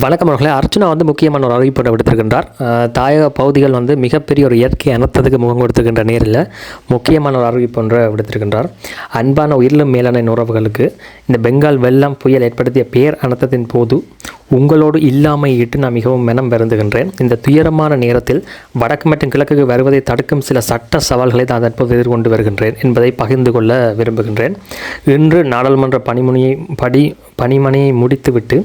வணக்கம் அவர்களே. அர்ச்சனா வந்து முக்கியமான ஒரு அறிவிப்பை விடுத்திருக்கின்றார். தாயக பகுதிகள் வந்து மிகப்பெரிய ஒரு இயற்கை அனர்த்தத்துக்கு முகம் கொடுத்துக்கின்ற நேரில் முக்கியமான ஒரு அறிவிப்பு ஒன்றை விடுத்திருக்கின்றார். அன்பான உயிரிலும் மேலான உறவுகளுக்கு இந்த பெங்கால் வெள்ளம் புயல் ஏற்படுத்திய பேர் அனர்த்தத்தின் போது உங்களோடு இல்லாமையிட்டு நான் மிகவும் மனம் வருந்துகின்றேன். இந்த துயரமான நேரத்தில் வடக்கு மற்றும் கிழக்குக்கு வருவதை தடுக்கும் சில சட்ட சவால்களை நான் தற்போது எதிர்கொண்டு வருகின்றேன் என்பதை பகிர்ந்து கொள்ள விரும்புகின்றேன். இன்று நாடாளுமன்ற பணிமுனையை படி பணிமனையை முடித்துவிட்டு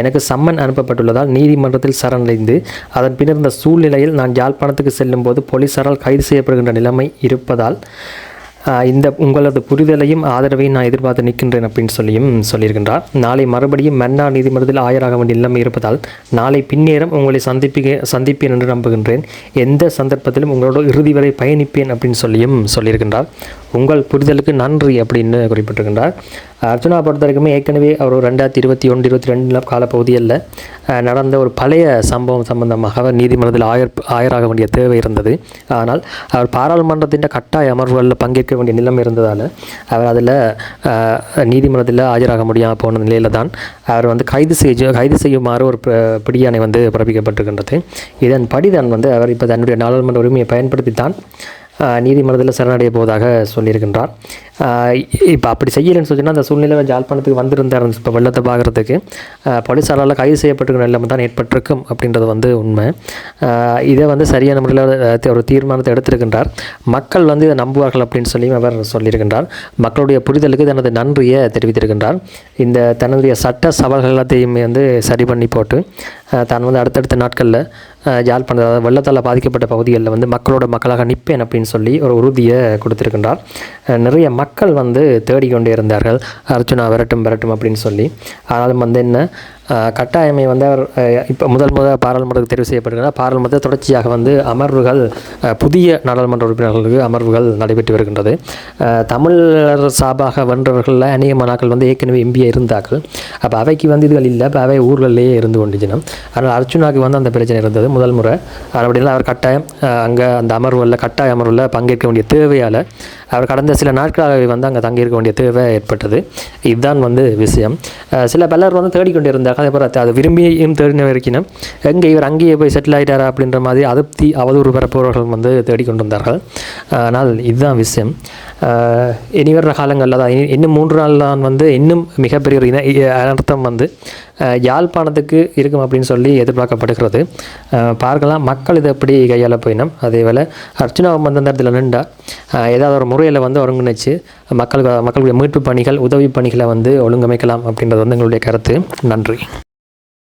எனக்கு சம்மன் அனுப்பப்பட்டுள்ளதால் நீதிமன்றத்தில் சரணடைந்து அதன் பின்னர் இந்த சூழ்நிலையில் நான் யாழ்ப்பாணத்துக்கு செல்லும்போது போலீசாரால் கைது செய்யப்படுகின்ற நிலைமை இருப்பதால் இந்த உங்களது புரிதலையும் ஆதரவையும் நான் எதிர்பார்த்து நிற்கின்றேன் அப்படின்னு சொல்லியும் சொல்லியிருக்கின்றார். நாளை மறுபடியும் மன்னார் நீதிமன்றத்தில் ஆயராக வேண்டிய நிலைமை இருப்பதால் நாளை பின்னேரம் உங்களை சந்திப்பிக்க சந்திப்பேன் என்று நம்புகின்றேன். எந்த சந்தர்ப்பத்திலும் உங்களோட இறுதி வரை பயணிப்பேன் அப்படின்னு சொல்லியும் சொல்லியிருக்கின்றார். உங்கள் புரிதலுக்கு நன்றி அப்படின்னு குறிப்பிட்டிருக்கின்றார். அர்ஜுனா பொறுத்த வரைக்குமே ஏற்கனவே அவர் ரெண்டாயிரத்தி இருபத்தி ஒன்று இருபத்தி ரெண்டு காலப்பகுதியில் நடந்த ஒரு பழைய சம்பவம் சம்பந்தமாக அவர் நீதிமன்றத்தில் ஆயர் ஆயராக வேண்டிய தேவை இருந்தது. ஆனால் அவர் பாராளுமன்றத்தின் கட்டாய அமர்வுகளில் பங்கேற்க வேண்டிய நிலைமை இருந்ததால் அவர் அதில் நீதிமன்றத்தில் ஆஜராக முடியாமல் போன நிலையில் தான் அவர் வந்து கைது செய்ய கைது செய்யுமாறு ஒரு பிடியானை வந்து பிறப்பிக்கப்பட்டிருக்கின்றது. இதன் படிதான் வந்து அவர் இப்போ தன்னுடைய நாடாளுமன்ற உரிமையை பயன்படுத்தி தான் நீதிமன்றத்தில் சரணடைய போவதாக சொல்லியிருக்கின்றார். இப்போ அப்படி செய்யலைன்னு சொன்னால் அந்த சூழ்நிலை ஜாழ்ப்பாணத்துக்கு வந்திருந்தார். இப்போ வெள்ளத்தை பார்க்குறதுக்கு போலீஸாரால் கைது செய்யப்பட்டிருக்கிற நிலைமை தான் ஏற்பட்டிருக்கும் அப்படின்றது வந்து உண்மை. இதை வந்து சரியான முறையில் ஒரு தீர்மானத்தை எடுத்திருக்கின்றார். மக்கள் வந்து இதை நம்புவார்கள் அப்படின்னு சொல்லியும் அவர் சொல்லியிருக்கின்றார். மக்களுடைய புரிதலுக்கு தனது நன்றியை தெரிவித்திருக்கின்றார். இந்த தன்னுடைய சட்ட சவால்கள் எல்லாத்தையுமே வந்து சரி பண்ணி போட்டு தன் தான் வந்து அடுத்தடுத்த நாட்களில் யாழ்ப்பாணம் அதாவது வெள்ளத்தால் பாதிக்கப்பட்ட பகுதிகளில் வந்து மக்களோட மக்களாக நிற்பேன் அப்படின்னு சொல்லி ஒரு உறுதியை கொடுத்துருக்கின்றார். நிறைய மக்கள் வந்து தேடிக்கொண்டே இருந்தார்கள். அர்ச்சுனா விரட்டும் விரட்டும் அப்படின்னு சொல்லி. ஆனாலும் வந்து என்ன கட்டாயமை வந்து அவர் இப்போ முதல் முதல் பாராளுமன்றத்துக்கு தெரிவு செய்யப்படுகிறார். பாராளுமன்றத்தில் தொடர்ச்சியாக வந்து அமர்வுகள் புதிய நாடாளுமன்ற உறுப்பினர்களுக்கு அமர்வுகள் நடைபெற்று வருகின்றது. தமிழர் சார்பாக வென்றவர்களில் அநேக மனாக்கள் வந்து ஏற்கனவே எம்பிஏ இருந்தார்கள். அப்போ அவைக்கு வந்து இதுகள் இல்லை. அப்போ அவை ஊர்களிலேயே இருந்து கொண்டிருந்தோம் அதனால் அர்ச்சுனாக்கு வந்து அந்த பிரச்சனை இருந்தது முதல் முறை. அப்படின்னா அவர் கட்டாயம் அங்கே அந்த அமர்வுகளில் கட்டாய அமர்வில் பங்கேற்க வேண்டிய தேவையால் அவர் கடந்த சில நாட்களாகவே வந்து அங்கே தங்கியிருக்க வேண்டிய தேவை ஏற்பட்டது. இதுதான் வந்து விஷயம். சில பலர் வந்து தேடிக்கொண்டு அதே போல் அதை விரும்பியும் தேடின வரைக்கும் எங்கே இவர் அங்கேயே போய் செட்டில் ஆகிட்டாரா அப்படின்ற மாதிரி அதிருப்தி அவதூறு பரப்புபவர்கள் வந்து தேடிக்கொண்டிருந்தார்கள். ஆனால் இதுதான் விஷயம். இனி வர்ற காலங்களில் தான் இன்னும் மூன்று நாள் தான் வந்து இன்னும் மிகப்பெரிய ஒரு இன அனர்த்தம் வந்து யாழ்ப்பாணத்துக்கு இருக்கும் அப்படின்னு சொல்லி எதிர்பார்க்கப்படுகிறது பார்க்கலாம் மக்கள் இதை எப்படி கையாள போயினோம் அதே போல் அர்ச்சனாவும் வந்து அந்த இடத்துல நின்றா ஏதாவது ஒரு முறையில் வந்து ஒருங்கிணைச்சு மக்களுக்கு மக்களுடைய மீட்பு பணிகள் உதவி பணிகளை வந்து ஒழுங்கமைக்கலாம் அப்படின்றது வந்து எங்களுடைய கருத்து நன்றி